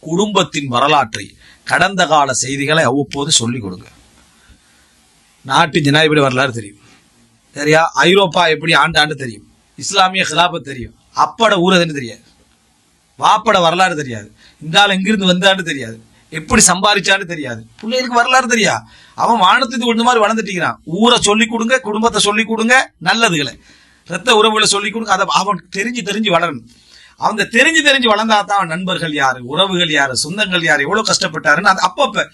குடும்பத்தின் வரலாற்றை கடந்த கால செய்திகளை அவ்வப்போது சொல்லிக் கொடுங்க. நாட்டு ஜனாதிபதி வரலாறு தெரியும். சரியா? ஐரோப்பா எப்படி ஆண்டு ஆண்டு தெரியும். இஸ்லாமிய கிலாபத் தெரியும். அப்பட ஊரதுன்னு தெரியாது. வாப்பட வரலாறு தெரியாது. இந்த ஆள் எங்கிருந்து வந்தான்னு தெரியாது. எப்படி சம்பாதிச்சான்னு தெரியாது. பிள்ளைகளுக்கு வரலாறு தெரியா? அவன் வானத்துக்கு கொண்டு மாதிரி வளர்ந்துட்டீங்கிறான் ஊரை சொல்லி கொடுங்க குடும்பத்தை சொல்லி கொடுங்க நல்லதுகளை. ரத்த உறவுகளை சொல்லி கொடுங்க. அதை அவன் தெரிஞ்சு தெரிஞ்சு வளரணும். அவங்க தெரிஞ்சு தெரிஞ்சு வளர்ந்தா தான் நண்பர்கள் யாரு உறவுகள் யாரு சொந்தங்கள் யாரு எவ்வளவு கஷ்டப்பட்டாருன்னு அது அப்பப்ப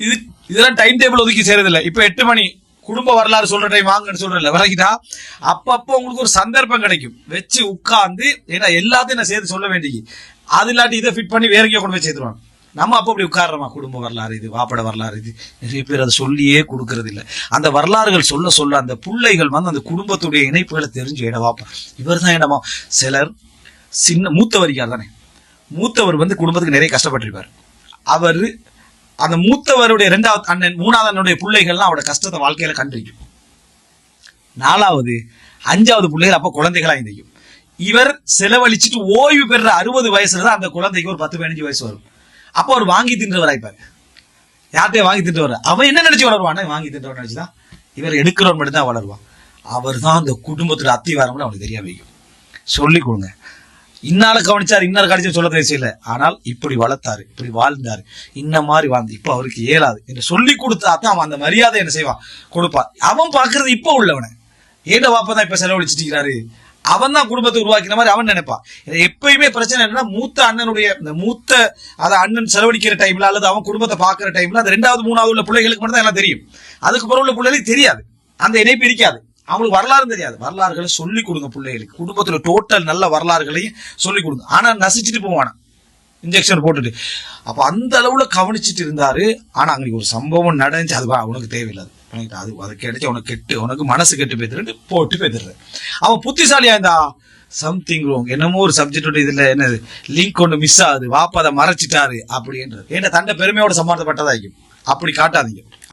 இது இதெல்லாம் டைம் டேபிள் ஒதுக்கி செய்யறதில்ல. இப்ப எட்டு மணி குடும்ப வரலாறு சொல்ற டைம் வாங்கன்னு சொல்றேன்ல விலகிட்டா அப்பப்போ உங்களுக்கு ஒரு சந்தர்ப்பம் கிடைக்கும். வச்சு உட்கார்ந்து ஏன்னா எல்லாத்தையும் நான் சேர்த்து சொல்ல வேண்டிய அது இல்லாட்டி இதை ஃபிட் பண்ணி வேற எங்கேயோ கொண்டு போய் சேர்த்துருவாங்க. நம்ம அப்போ அப்படி உட்கார்றோமா? குடும்ப வரலாறு இது வாப்பட வரலாறு இது. நிறைய பேர் அதை சொல்லியே கொடுக்கறது இல்லை அந்த வரலாறுகள் சொல்ல சொல்ல அந்த பிள்ளைகள் வந்து அந்த குடும்பத்துடைய இணைப்புகளை தெரிஞ்சு இடவாப்பா இவர் தான் இடமா சிலர் சின்ன மூத்தவர் யார் தானே. மூத்தவர் வந்து குடும்பத்துக்கு நிறைய கஷ்டப்பட்டிருப்பார். அவர் அந்த மூத்தவருடைய ரெண்டாவது அண்ணன் மூணாவது அண்ணனுடைய பிள்ளைகள்லாம் அவரோட கஷ்டத்தை வாழ்க்கையில கண்டிக்கும். நாலாவது அஞ்சாவது பிள்ளைகள் அப்போ குழந்தைகளா இருந்திருக்கும் இவர் செலவழிச்சிட்டு ஓய்வு பெற அறுபது வயசுல தான் அந்த குழந்தைக்கு ஒரு பத்து பதினஞ்சு வயசு வரும். அப்போ அவர் வாங்கி தின்றவராய்ப்பார் ஆயிப்பாரு யார்கிட்டயும் வாங்கி தின்றவர்? அவன் என்ன நினைச்சு வளருவான்? வாங்கி தின்றவர் நினைச்சுதான் இவர் எடுக்கிறவன் மட்டும் தான் வளருவான். அவர் தான் அந்த குடும்பத்தோட அத்திவாரம்னு அவனுக்கு தெரியாம வைக்கும். சொல்லிக் கொடுங்க. இன்னால கவனிச்சார் இன்னார் கடிச்சு சொல்ல தேவையில்ல. ஆனால் இப்படி வளர்த்தாரு இப்படி வாழ்ந்தாரு. இன்ன மாதிரி வாழ்ந்து இப்ப அவருக்கு இயலாது. என்று சொல்லி கொடுத்தா தான் அவன் அந்த மரியாதை என்ன செய்வான்? கொடுப்பான். அவன் பாக்குறது இப்ப உள்ளவனை. ஏண்ட வாப்பா தான் இப்ப செலவழிச்சிட்டு அவன் தான் குடும்பத்தை உருவாக்கின மாதிரி அவன் நினைப்பான். எப்பயுமே பிரச்சனை என்னன்னா மூத்த அண்ணனுடைய இந்த மூத்த அதை அண்ணன் செலவழிக்கிற டைம்ல அல்லது அவன் குடும்பத்தை பாக்குற டைம்ல அந்த ரெண்டாவது மூணாவது உள்ள பிள்ளைகளுக்கு மட்டும் தான் எல்லாம் தெரியும். அதுக்கு பிறகு உள்ள பிள்ளைகளுக்கு தெரியாது. அந்த இணைப்பு இருக்காது. அவங்களுக்கு வரலாறு தெரியாது. வரலாறுகளை சொல்லிக் கொடுங்க பிள்ளைகளுக்கு. குடும்பத்துல டோட்டல் நல்ல வரலாறுகளையும் சொல்லிக் கொடுங்க. ஆனா நசிச்சுட்டு போவானா? இன்ஜெக்ஷன் போட்டுட்டு. அப்போ அந்த அளவுல கவனிச்சிட்டு இருந்தாரு. ஆனா அங்க ஒரு சம்பவம் நடந்துச்சு. அது அவனுக்கு உனக்கு தேவையில்லாது அது அது கிடைச்சி உனக்கு கெட்டு உனக்கு மனசு கெட்டு போய்த்துட்டு போட்டு போய்த்துறது அவன் புத்திசாலியா இருந்தா சம்திங் ரோங் என்னமோ ஒரு சப்ஜெக்டோட இதுல என்னது லிங்க் ஒன்று மிஸ் ஆகுது. வாப்பா அதை மறைச்சிட்டாரு அப்படின்றது ஏன்னா தண்டை பெருமையோட சம்பாதிப்பட்டதாகும் அப்படி காட்டாதீங்க.